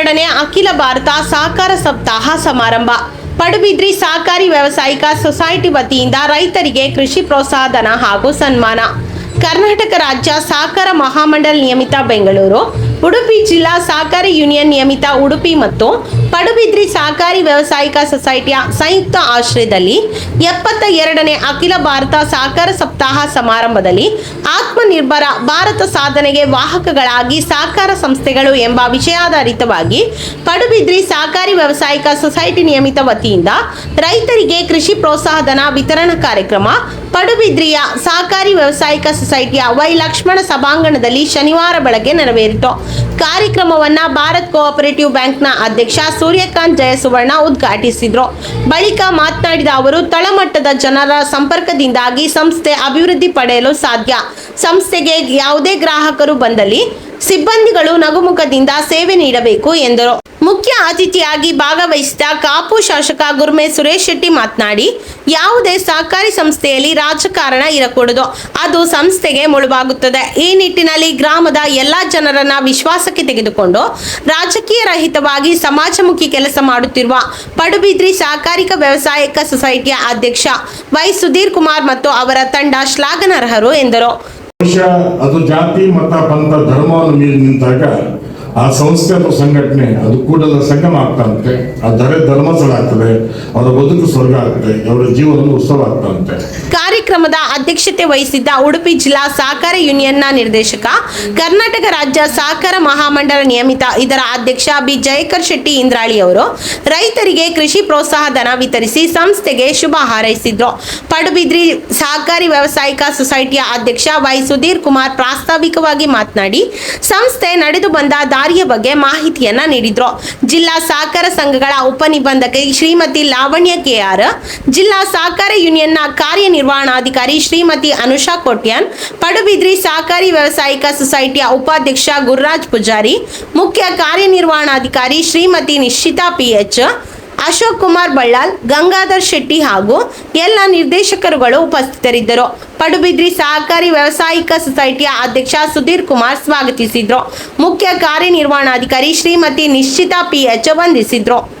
ಎರಡನೇ ಅಖಿಲ ಭಾರತ ಸಹಕಾರ ಸಪ್ತಾಹ ಸಮಾರಂಭ. ಪಡುಬಿದ್ರಿ ಸಹಕಾರಿ ವ್ಯವಸಾಯಿಕ ಸೊಸೈಟಿ ವತಿಯಿಂದ ರೈತರಿಗೆ ಕೃಷಿ ಪ್ರೋತ್ಸಾಹಧನ ಹಾಗೂ ಸನ್ಮಾನ. ಕರ್ನಾಟಕ ರಾಜ್ಯ ಸಹಕಾರ ಮಹಾಮಂಡಲ್ ನಿಯಮಿತ ಬೆಂಗಳೂರು. ಉಡುಪಿ ಜಿಲ್ಲಾ ಸಹಕಾರಿ ಯೂನಿಯನ್ ನಿಯಮಿತ ಉಡುಪಿ ಮತ್ತು ಪಡುಬಿದ್ರಿ ಸಹಕಾರಿ ವ್ಯವಸಾಯಿಕ ಸೊಸೈಟಿಯ ಸಂಯುಕ್ತ ಆಶ್ರಯದಲ್ಲಿ ಎಪ್ಪತ್ತ ಎರಡನೇ ಅಖಿಲ ಭಾರತ ಸಹಕಾರ ಸಪ್ತಾಹ ಸಮಾರಂಭದಲ್ಲಿ ಆತ್ಮನಿರ್ಭರ ಭಾರತ ಸಾಧನೆಗೆ ವಾಹಕಗಳಾಗಿ ಸಹಕಾರ ಸಂಸ್ಥೆಗಳು ಎಂಬ ವಿಷಯಾಧಾರಿತವಾಗಿ ಪಡುಬಿದ್ರಿ ಸಹಕಾರಿ ವ್ಯವಸಾಯಿಕ ಸೊಸೈಟಿ ನಿಯಮಿತ ವತಿಯಿಂದ ರೈತರಿಗೆ ಕೃಷಿ ಪ್ರೋತ್ಸಾಹಧನ ವಿತರಣಾ ಕಾರ್ಯಕ್ರಮ, ಪಡುಬಿದ್ರಿಯ ಸಹಕಾರಿ ವ್ಯವಸಾಯಿಕ ಸೊಸೈಟಿಯ ವೈ ಲಕ್ಷ್ಮಣ ಸಭಾಂಗಣದಲ್ಲಿ ಶನಿವಾರ ಬೆಳಗ್ಗೆ ನೆರವೇರಿತು. ಕಾರ್ಯಕ್ರಮವನ್ನ ಭಾರತ್ ಕೋಆಪರೇಟಿವ್ ಬ್ಯಾಂಕ್ನ ಅಧ್ಯಕ್ಷ ಸೂರ್ಯಕಾಂತ್ ಜಯಸುವರ್ಣ ಉದ್ಘಾಟಿಸಿದ್ರು. ಬಳಿಕ ಮಾತನಾಡಿದ ಅವರು, ತಳಮಟ್ಟದ ಜನರ ಸಂಪರ್ಕದಿಂದಾಗಿ ಸಂಸ್ಥೆ ಅಭಿವೃದ್ಧಿ ಪಡೆಯಲು ಸಾಧ್ಯ. ಸಂಸ್ಥೆಗೆ ಯಾವುದೇ ಗ್ರಾಹಕರು ಬಂದಲ್ಲಿ ಸಿಬ್ಬಂದಿಗಳು ನಗುಮುಖದಿಂದ ಸೇವೆ ನೀಡಬೇಕು ಎಂದರು. ಮುಖ್ಯ ಅತಿಥಿಯಾಗಿ ಭಾಗವಹಿಸಿದ ಕಾಪು ಶಾಸಕ ಗುರ್ಮೆ ಸುರೇಶ್ ಶೆಟ್ಟಿ ಮಾತನಾಡಿ, ಯಾವುದೇ ಸಹಕಾರಿ ಸಂಸ್ಥೆಯಲ್ಲಿ ರಾಜಕಾರಣ ಇರಕೂಡದು. ಅದು ಸಂಸ್ಥೆಗೆ ಮುಳುವಾಗುತ್ತದೆ. ಈ ನಿಟ್ಟಿನಲ್ಲಿ ಗ್ರಾಮದ ಎಲ್ಲ ಜನರನ್ನ ವಿಶ್ವಾಸಕ್ಕೆ ತೆಗೆದುಕೊಂಡು ರಾಜಕೀಯ ರಹಿತವಾಗಿ ಸಮಾಜಮುಖಿ ಕೆಲಸ ಮಾಡುತ್ತಿರುವ ಪಡುಬಿದ್ರಿ ಸಹಕಾರಿಕ ವ್ಯವಸಾಯಕ ಸೊಸೈಟಿಯ ಅಧ್ಯಕ್ಷ ವೈ ಸುಧೀರ್ ಕುಮಾರ್ ಮತ್ತು ಅವರ ತಂಡ ಶ್ಲಾಘನಾರ್ಹರು ಎಂದರು. ಅದು ಜಾತಿ ಮತ ಪಂಥ ಧರ್ಮವನ್ನು ಮೀರಿ ನಿಂತಾಗ ಆ ಸಂಸ್ಥೆ ಅಥವಾ ಸಂಘಟನೆ, ಅದು ಕೂಡಲ ಸಂಗಮ ಆಗ್ತಂತೆ ಆ ಧರೆ ಧರ್ಮಸ್ಥಳ ಆಗ್ತದೆ ಅವರ ಬದುಕು ಸ್ವರ್ಗ ಆಗ್ತದೆ, ಅವರ ಜೀವನ ಉತ್ಸವ ಆಗ್ತಂತೆ ಕಾರ್ಯಕ್ರಮದ ಅಧ್ಯಕ್ಷತೆ ವಹಿಸಿದ್ದ ಉಡುಪಿ ಜಿಲ್ಲಾ ಸಹಕಾರ ಯೂನಿಯನ್ನ ನಿರ್ದೇಶಕ, ಕರ್ನಾಟಕ ರಾಜ್ಯ ಸಹಕಾರ ಮಹಾಮಂಡಲ ನಿಯಮಿತ, ಇದರ ಅಧ್ಯಕ್ಷ ಬಿ. ಜಯಕರ್ ಶೆಟ್ಟಿ ಇಂದ್ರಾಳಿ ಅವರು. ರೈತರಿಗೆ ಕೃಷಿ ಪ್ರೋತ್ಸಾಹ ಧನ ವಿತರಿಸಿ ಸಂಸ್ಥೆಗೆ ಶುಭ ಹಾರೈಸಿದ್ರು. ಪಡುಬಿದ್ರಿ ಸಹಕಾರಿ ವ್ಯಾವಸಾಯಿಕ ಸೊಸೈಟಿಯ ಅಧ್ಯಕ್ಷ ವೈ ಸುಧೀರ್ ಕುಮಾರ್ ಪ್ರಾಸ್ತಾವಿಕವಾಗಿ ಮಾತನಾಡಿ, ಸಂಸ್ಥೆ ನಡೆದು ಬಂದ ದಾರಿಯ ಬಗ್ಗೆ ಮಾಹಿತಿಯನ್ನ ನೀಡಿದ್ರು. ಜಿಲ್ಲಾ ಸಹಕಾರ ಸಂಘಗಳ ಉಪನಿಬಂಧಕಿ ಶ್ರೀಮತಿ ಲಾವಣ್ಯ ಕೆಆರ್, ಜಿಲ್ಲಾ ಸಹಕಾರ ಯೂನಿಯನ್ನ ಕಾರ್ಯನಿರ್ವಹಣಾಧಿಕಾರಿ ಶ್ರೀಮತಿ ಅನುಷಾ ಕೋಟ್ಯಾನ್, ಪಡುಬಿದ್ರಿ ಸಹಕಾರಿ ವ್ಯವಸಾಯಿಕ ಸೊಸೈಟಿಯ ಉಪಾಧ್ಯಕ್ಷ ಗುರುರಾಜ್ ಪೂಜಾರಿ, ಮುಖ್ಯ ಕಾರ್ಯನಿರ್ವಹಣಾಧಿಕಾರಿ ಶ್ರೀಮತಿ ನಿಶ್ಚಿತಾ ಪಿಎಚ್ ಅಶೋಕ್ ಕುಮಾರ್ ಬಳ್ಳಾಲ್, ಗಂಗಾಧರ್ ಶೆಟ್ಟಿ ಹಾಗೂ ಎಲ್ಲ ನಿರ್ದೇಶಕರುಗಳು ಉಪಸ್ಥಿತರಿದ್ದರು. ಪಡುಬಿದ್ರಿ ಸಹಕಾರಿ ವ್ಯವಸಾಯಿಕ ಸೊಸೈಟಿಯ ಅಧ್ಯಕ್ಷ ಸುಧೀರ್ ಕುಮಾರ್ ಸ್ವಾಗತಿಸಿದ್ರು. ಮುಖ್ಯ ಕಾರ್ಯನಿರ್ವಹಣಾಧಿಕಾರಿ ಶ್ರೀಮತಿ ನಿಶ್ಚಿತಾ ಪಿಎಚ್ ವಂದಿಸಿದ್ರು.